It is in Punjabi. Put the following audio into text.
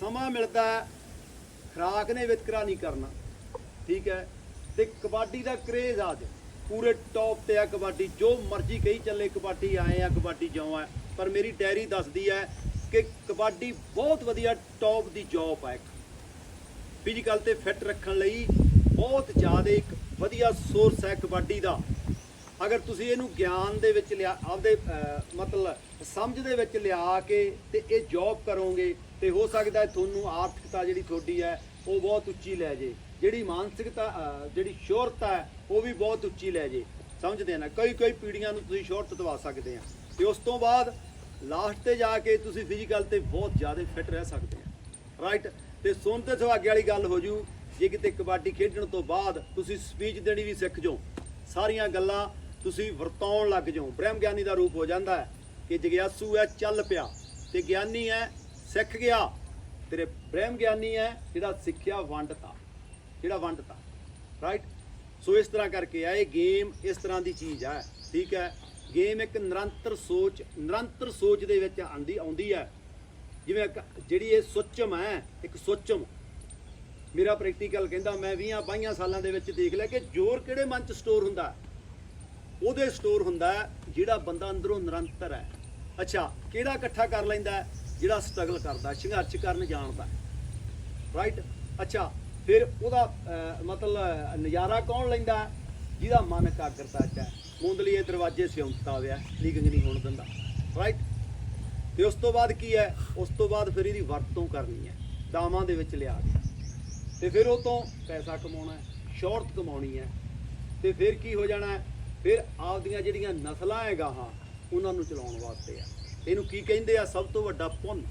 ਸਮਾਂ ਮਿਲਦਾ ਹੈ, ਖਰਾਕ ਨੇ ਵਿਤਕਰਾ ਨਹੀਂ ਕਰਨਾ। ਠੀਕ ਹੈ? ਤੇ ਕਬੱਡੀ ਦਾ ਕਰੇਜ਼ ਆ ਅੱਜ। ਪੂਰੇ ਟੌਪ ਤੇ ਆ ਕਬੱਡੀ। ਜੋ ਮਰਜ਼ੀ ਕਹੀ ਚੱਲੇ ਕਬੱਡੀ ਆਏ ਆ ਕਬੱਡੀ ਜਿਉਂ ਆ। ਪਰ ਮੇਰੀ ਡਾਇਰੀ ਦੱਸਦੀ ਹੈ ਕਿ ਕਬੱਡੀ ਬਹੁਤ ਵਧੀਆ ਟੌਪ ਦੀ ਜੌਬ ਹੈ ਇੱਕ। ਫਿਜ਼ੀਕਲ ਤੇ ਫਿੱਟ ਰੱਖਣ ਲਈ ਬਹੁਤ ਜ਼ਿਆਦਾ ਇੱਕ ਵਧੀਆ ਸੋਰਸ ਹੈ ਕਬੱਡੀ ਦਾ। ਅਗਰ ਤੁਸੀਂ ਇਹਨੂੰ ਗਿਆਨ ਦੇ ਵਿੱਚ ਲਿਆ, ਆਪਦੇ ਮਤਲਬ ਸਮਝ ਦੇ ਵਿੱਚ ਲਿਆ ਕੇ ਤੇ ਇਹ ਜੌਬ ਕਰੋਗੇ, ਤੇ ਹੋ ਸਕਦਾ ਹੈ ਤੁਹਾਨੂੰ ਆਰਥਿਕਤਾ ਜਿਹੜੀ ਤੁਹਾਡੀ ਹੈ, ਉਹ ਬਹੁਤ ਉੱਚੀ ਲੈ ਜੇ। ਜਿਹੜੀ ਮਾਨਸਿਕਤਾ ਜਿਹੜੀ ਸ਼ੋਹਰਤ ਹੈ, ਉਹ ਵੀ ਬਹੁਤ ਉੱਚੀ ਲੈ ਜੇ। ਸਮਝਦੇ ਨਾ? ਕਈ ਕਈ ਪੀੜ੍ਹੀਆਂ ਨੂੰ ਤੁਸੀਂ ਸ਼ੋਹਰਤ ਦਵਾ ਸਕਦੇ ਆ। ਤੇ ਉਸ ਤੋਂ ਬਾਅਦ ਲਾਸਟ ਤੇ ਜਾ ਕੇ ਤੁਸੀਂ ਫਿਜ਼ੀਕਲ ਤੇ ਬਹੁਤ ਜ਼ਿਆਦਾ ਫਿੱਟ ਰਹਿ ਸਕਦੇ ਆ। ਰਾਈਟ ਤੇ ਸੁਣ ਤੇ ਸੁਹਾਗੇ ਵਾਲੀ ਗੱਲ ਹੋ ਜੂ, ਜੇ ਕਿਤੇ ਕਬੱਡੀ ਖੇਡਣ ਤੋਂ ਬਾਅਦ ਤੁਸੀਂ ਸਪੀਚ ਦੇਣੀ ਵੀ ਸਿੱਖ ਜਾਓ। ਸਾਰੀਆਂ ਗੱਲਾਂ ਤੁਸੀਂ ਵਰਤਾਉਣ ਲੱਗ ਜਾਓ। ਬ੍ਰਹਮ ਗਿਆਨੀ ਦਾ ਰੂਪ ਹੋ ਜਾਂਦਾ ਹੈ ਕਿ ਜਗਿਆਸੂ ਹੈ, ਚੱਲ ਪਿਆ। ਤੇ ਗਿਆਨੀ ਹੈ, ਸਿੱਖ ਗਿਆ। ਤੇਰੇ ਬ੍ਰਹਮ ਗਿਆਨੀ ਹੈ ਜਿਹੜਾ ਸਿੱਖਿਆ ਵੰਡਤਾ। ਜਿਹੜਾ ਵੰਡਤਾ। ਰਾਈਟ ਸੋ ਇਸ ਤਰ੍ਹਾਂ ਕਰਕੇ ਆ ਇਹ ਗੇਮ ਇਸ ਤਰ੍ਹਾਂ ਦੀ ਚੀਜ਼ ਹੈ। ਠੀਕ ਹੈ? ਗੇਮ ਇੱਕ ਨਿਰੰਤਰ ਸੋਚ ਨਿਰੰਤਰ ਸੋਚ ਦੇ ਵਿੱਚ ਆਂਦੀ, ਆਉਂਦੀ ਹੈ। ਜਿਵੇਂ ਇੱਕ ਜਿਹੜੀ ਇਹ ਸੁੱਚਮ ਹੈ, ਇੱਕ ਸੁੱਚਮ। ਮੇਰਾ ਪ੍ਰੈਕਟੀਕਲ ਕਹਿੰਦਾ, ਮੈਂ 20 22 ਸਾਲਾਂ ਦੇ ਵਿੱਚ ਦੇਖ ਲਿਆ ਕਿ ਜ਼ੋਰ ਕਿਹੜੇ ਮਨ ਚ ਸਟੋਰ ਹੁੰਦਾ? ਉਹਦੇ ਸਟੋਰ ਹੁੰਦਾ ਜਿਹੜਾ ਬੰਦਾ ਅੰਦਰੋਂ ਨਿਰੰਤਰ ਹੈ। ਅੱਛਾ, ਕਿਹੜਾ ਇਕੱਠਾ ਕਰ ਲੈਂਦਾ ਜਿਹੜਾ ਸਟਰਗਲ ਕਰਦਾ ਸੰਘਰਸ਼ ਕਰਨ ਜਾਣਦਾ ਰਾਈਟ ਅੱਛਾ, ਫਿਰ ਉਹਦਾ ਮਤਲਬ ਨਜ਼ਾਰਾ ਕੌਣ ਲੈਂਦਾ ਜਿਹਦਾ ਮਨ ਇਕਾਗਰਤਾ ਚ ਹੈ। ਮੁੰਦਲੀਏ ਦਰਵਾਜ਼ੇ ਸਿਉਂਤਾ ਹੋਇਆ ਲੀਗਿੰਗ ਨਹੀਂ ਹੋਣ ਦਿੰਦਾ। ਰਾਈਟ ਤੇ ਉਸ ਤੋਂ ਬਾਅਦ ਕੀ ਹੈ? ਉਸ ਤੋਂ ਬਾਅਦ ਫਿਰ ਇਹਦੀ ਵਰਤੋਂ ਕਰਨੀ ਹੈ। ਦਾਮਾਂ ਦੇ ਵਿੱਚ ਲਿਆ ਕੇ। ਤੇ ਫਿਰ ਉਹ ਤੋਂ ਪੈਸਾ ਕਮਾਉਣਾ ਹੈ, ਸ਼ੌਹਰਤ ਕਮਾਉਣੀ ਹੈ। ਤੇ ਫਿਰ ਕੀ ਹੋ ਜਾਣਾ ਹੈ? ਫਿਰ ਆਪਦੀਆਂ ਜਿਹੜੀਆਂ ਨਸਲਾਂ ਹੈਗਾ ਹਾਂ, ਉਹਨਾਂ ਨੂੰ ਚਲਾਉਣ ਵਾਸਤੇ ਆ। ਇਹਨੂੰ ਕੀ ਕਹਿੰਦੇ ਆ? ਸਭ ਤੋਂ ਵੱਡਾ ਪੁੰਨ